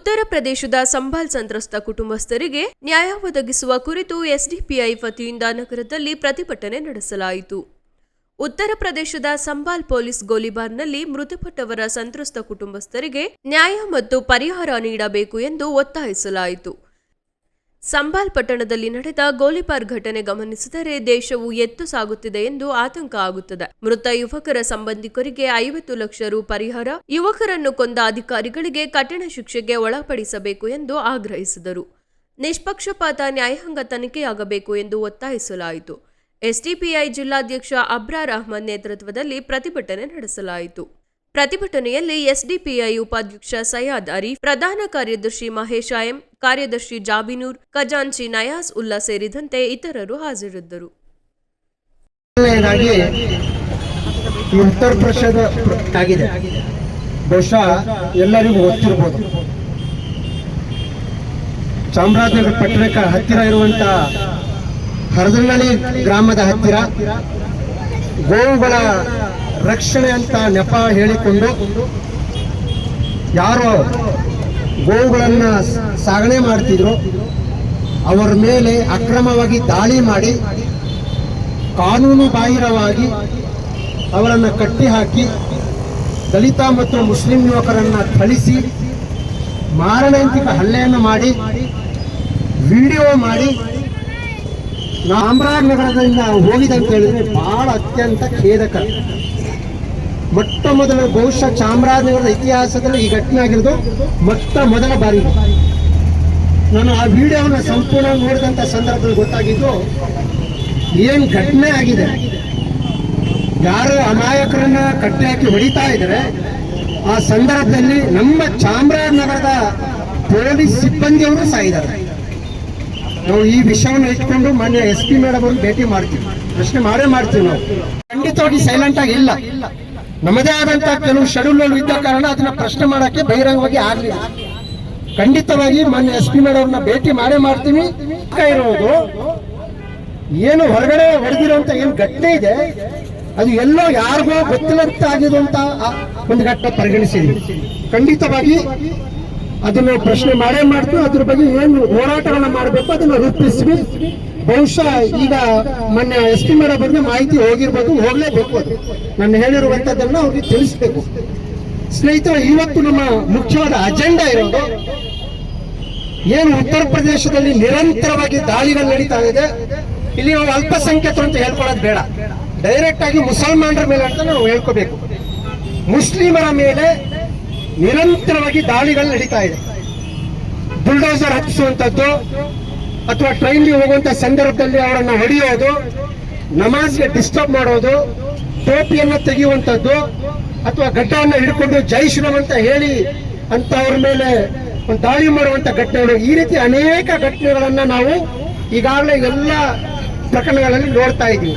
ಉತ್ತರ ಪ್ರದೇಶದ ಸಂಭಾಲ್ ಸಂತ್ರಸ್ತ ಕುಟುಂಬಸ್ಥರಿಗೆ ನ್ಯಾಯ ಒದಗಿಸುವ ಕುರಿತು ಎಸ್ಡಿಪಿಐ ವತಿಯಿಂದ ನಗರದಲ್ಲಿ ಪ್ರತಿಭಟನೆ ನಡೆಸಲಾಯಿತು. ಉತ್ತರ ಪ್ರದೇಶದ ಸಂಬಾಲ್ ಪೊಲೀಸ್ ಗೋಲಿಬಾರ್ನಲ್ಲಿ ಮೃತಪಟ್ಟವರ ಸಂತ್ರಸ್ತ ಕುಟುಂಬಸ್ಥರಿಗೆ ನ್ಯಾಯ ಮತ್ತು ಪರಿಹಾರ ನೀಡಬೇಕು ಎಂದು ಒತ್ತಾಯಿಸಲಾಯಿತು. ಸಂಭಾಲ್ ಪಟ್ಟಣದಲ್ಲಿ ನಡೆದ ಗೋಲಿಬಾರ್ ಘಟನೆ ಗಮನಿಸಿದರೆ ದೇಶವು ಎತ್ತು ಸಾಗುತ್ತಿದೆ ಎಂದು ಆತಂಕ ಆಗುತ್ತದೆ. ಮೃತ ಯುವಕರ ಸಂಬಂಧಿಕರಿಗೆ ಐವತ್ತು ಲಕ್ಷ ರು ಪರಿಹಾರ, ಯುವಕರನ್ನು ಕೊಂದ ಅಧಿಕಾರಿಗಳಿಗೆ ಕಠಿಣ ಶಿಕ್ಷೆಗೆ ಒಳಪಡಿಸಬೇಕು ಎಂದು ಆಗ್ರಹಿಸಿದರು. ನಿಷ್ಪಕ್ಷಪಾತ ನ್ಯಾಯಾಂಗ ತನಿಖೆಯಾಗಬೇಕು ಎಂದು ಒತ್ತಾಯಿಸಲಾಯಿತು. ಎಸ್ಡಿಪಿಐ ಜಿಲ್ಲಾಧ್ಯಕ್ಷ ಅಬ್ರಾರ್ ಅಹ್ಮದ್ ನೇತೃತ್ವದಲ್ಲಿ ಪ್ರತಿಭಟನೆ ನಡೆಸಲಾಯಿತು. ಪ್ರತಿಭಟನೆಯಲ್ಲಿ ಎಸ್ಡಿಪಿಐ ಉಪಾಧ್ಯಕ್ಷ ಸಯ್ಯದ್ ಅರೀಫ್, ಪ್ರಧಾನ ಕಾರ್ಯದರ್ಶಿ ಮಹೇಶ ಎಂ ಕಾರ್ಯದರ್ಶಿ ಜಾಬಿನೂರ್, ಖಜಾಂಚಿ ನಯಾಸ್ ಉಲ್ಲಾ ಸೇರಿದಂತೆ ಇತರರು ಹಾಜರಿದ್ದರು. ಉತ್ತರ ಪ್ರದೇಶದ ಆಗಿದೆ. ಬಹುಶಃ ಎಲ್ಲರಿಗೂ ಗೊತ್ತಿರ್ಬೋದು. ಚಾಮರಾಜನಗರ ಪಟ್ಟಣಕ್ಕೆ ಹತ್ತಿರ ಇರುವಂತ ಹರದನಹಳ್ಳಿ ಗ್ರಾಮದ ಹತ್ತಿರ ಗೋವುಗಳ ರಕ್ಷಣೆ ಅಂತ ನೆಪ ಹೇಳಿಕೊಂಡು ಯಾರೋ ಗೋವುಗಳನ್ನ ಸಾಗಣೆ ಮಾಡ್ತಿದ್ರು, ಅವರ ಮೇಲೆ ಅಕ್ರಮವಾಗಿ ದಾಳಿ ಮಾಡಿ, ಕಾನೂನು ಬಾಹಿರವಾಗಿ ಅವರನ್ನು ಕಟ್ಟಿ ಹಾಕಿ, ದಲಿತ ಮತ್ತು ಮುಸ್ಲಿಂ ಯುವಕರನ್ನ ಥಳಿಸಿ, ಮಾರಣಾಂತಿಕ ಹಲ್ಲೆಯನ್ನು ಮಾಡಿ, ವಿಡಿಯೋ ಮಾಡಿ ಚಾಮರಾಜನಗರದಿಂದ ಹೋಗಿದೆ ಅಂತ ಹೇಳಿದ್ರೆ ಬಹಳ ಅತ್ಯಂತ ಖೇದಕರ ಮೊಟ್ಟ ಮೊದಲ ಬಹುಶಃ ಚಾಮರಾಜನಗರದ ಇತಿಹಾಸದಲ್ಲಿ ಈ ಘಟನೆ ಆಗಿರೋದು ಮೊಟ್ಟ ಮೊದಲ ಬಾರಿ. ನಾನು ಆ ವಿಡಿಯೋನ ಸಂಪೂರ್ಣ ನೋಡಿದಂಥ ಸಂದರ್ಭದಲ್ಲಿ ಗೊತ್ತಾಗಿದ್ದು, ಏನ್ ಘಟನೆ ಆಗಿದೆ? ಯಾರು ಅಮಾಯಕರನ್ನ ಕಟ್ಟಿ ಹಾಕಿ ಹೊಡಿತಾ ಇದ್ದಾರೆ. ಆ ಸಂದರ್ಭದಲ್ಲಿ ನಮ್ಮ ಚಾಮರಾಜನಗರದ ಪೊಲೀಸ್ ಸಿಬ್ಬಂದಿಯವರು ಸಾಯಿದ್ದಾರೆ ನಾವು ಈ ವಿಷಯವನ್ನು ಇಟ್ಕೊಂಡು ಮಾನ್ಯ ಎಸ್ ಪಿ ಮೇಡಮ್ ಅವ್ರಿಗೆ ಭೇಟಿ ಮಾಡ್ತೀವಿ. ಪ್ರಶ್ನೆ ಮಾಡೇ ಮಾಡ್ತೀವಿ ನಾವು. ಖಂಡಿತವಾಗಿ ಸೈಲೆಂಟ್ ಆಗಿ ಇಲ್ಲ. ನಮ್ಮದೇ ಆದಂತಹ ಕೆಲವು ಶೆಡ್ಯೂಲ್ ಇದ್ದ ಕಾರಣ ಅದನ್ನ ಪ್ರಶ್ನೆ ಮಾಡಕ್ಕೆ ಬಹಿರಂಗವಾಗಿ ಆಗ್ಲಿಲ್ಲ. ಖಂಡಿತವಾಗಿ ಮೊನ್ನೆ ಎಸ್ ಪಿ ಮೇಡಮ್ ಅವ್ರನ್ನ ಭೇಟಿ ಮಾಡೇ ಮಾಡ್ತೀನಿ. ಇರೋದು, ಏನು ಹೊರಗಡೆ ಹೊಡೆದಿರುವಂತ ಏನು ಘಟನೆ ಇದೆ, ಅದು ಎಲ್ಲೋ ಯಾರಿಗೋ ಗೊತ್ತಿಲ್ಲಂತ ಆಗಿದೆ ಅಂತ ಆ ಒಂದು ಘಟನೆ ಪರಿಗಣಿಸಿದ್ವಿ ಖಂಡಿತವಾಗಿ ಅದನ್ನು ಪ್ರಶ್ನೆ ಮಾಡೇ ಮಾಡ್ತೀವಿ ಅದ್ರ ಬಗ್ಗೆ ಏನು ಹೋರಾಟಗಳನ್ನ ಮಾಡಬೇಕು, ಅದನ್ನ ರೂಪಿಸ್ವಿ ಬಹುಶಃ ಈಗ ಮೊನ್ನೆ ಎಸ್ ಪಿ ಮೇಡಮ್ ಬಗ್ಗೆ ಮಾಹಿತಿ ಹೋಗಿರ್ಬೋದು, ಹೋಗ್ಲೇಬೇಕು ಅದು. ನಾನು ಹೇಳಿರುವಂತದ್ದನ್ನ ಅವ್ರಿಗೆ ತಿಳಿಸ್ಬೇಕು. ಸ್ನೇಹಿತರೆ, ಇವತ್ತು ನಮ್ಮ ಮುಖ್ಯವಾದ ಅಜೆಂಡಾ ಇರೋದು, ಏನು ಉತ್ತರ ಪ್ರದೇಶದಲ್ಲಿ ನಿರಂತರವಾಗಿ ದಾಳಿಗಳು ನಡೀತಾ ಇದೆ, ಇಲ್ಲಿ ನಾವು ಅಲ್ಪಸಂಖ್ಯಾತರು ಅಂತ ಹೇಳ್ಕೊಳ್ಳೋದು ಬೇಡ. ಡೈರೆಕ್ಟ್ ಆಗಿ ಮುಸಲ್ಮಾನರ ಮೇಲೆ ಅಂತ ನಾವು ಹೇಳ್ಕೋಬೇಕು. ಮುಸ್ಲಿಮರ ಮೇಲೆ ನಿರಂತರವಾಗಿ ದಾಳಿಗಳು ನಡೀತಾ ಇದೆ. ಬುಲ್ಡೋಸರ್ ಹತ್ತಿಸುವಂಥದ್ದು ಅಥವಾ ಟ್ರೈನ್ಗೆ ಹೋಗುವಂತ ಸಂದರ್ಭದಲ್ಲಿ ಅವರನ್ನು ಹೊಡೆಯೋದು, ನಮಾಜ್ಗೆ ಡಿಸ್ಟರ್ಬ್ ಮಾಡೋದು, ಟೋಪಿಯನ್ನು ತೆಗೆಯುವಂಥದ್ದು, ಅಥವಾ ಗಡ್ಡವನ್ನು ಹಿಡ್ಕೊಂಡು ಜೈ ಶ್ರೀಮಂತ ಹೇಳಿ ಅಂತ ಅವ್ರ ಮೇಲೆ ಒಂದು ದಾಳಿ ಮಾಡುವಂತ ಘಟನೆಗಳು. ಈ ರೀತಿ ಅನೇಕ ಘಟನೆಗಳನ್ನ ನಾವು ಈಗಾಗಲೇ ಎಲ್ಲ ಪ್ರಕರಣಗಳಲ್ಲಿ ನೋಡ್ತಾ ಇದ್ದೀವಿ.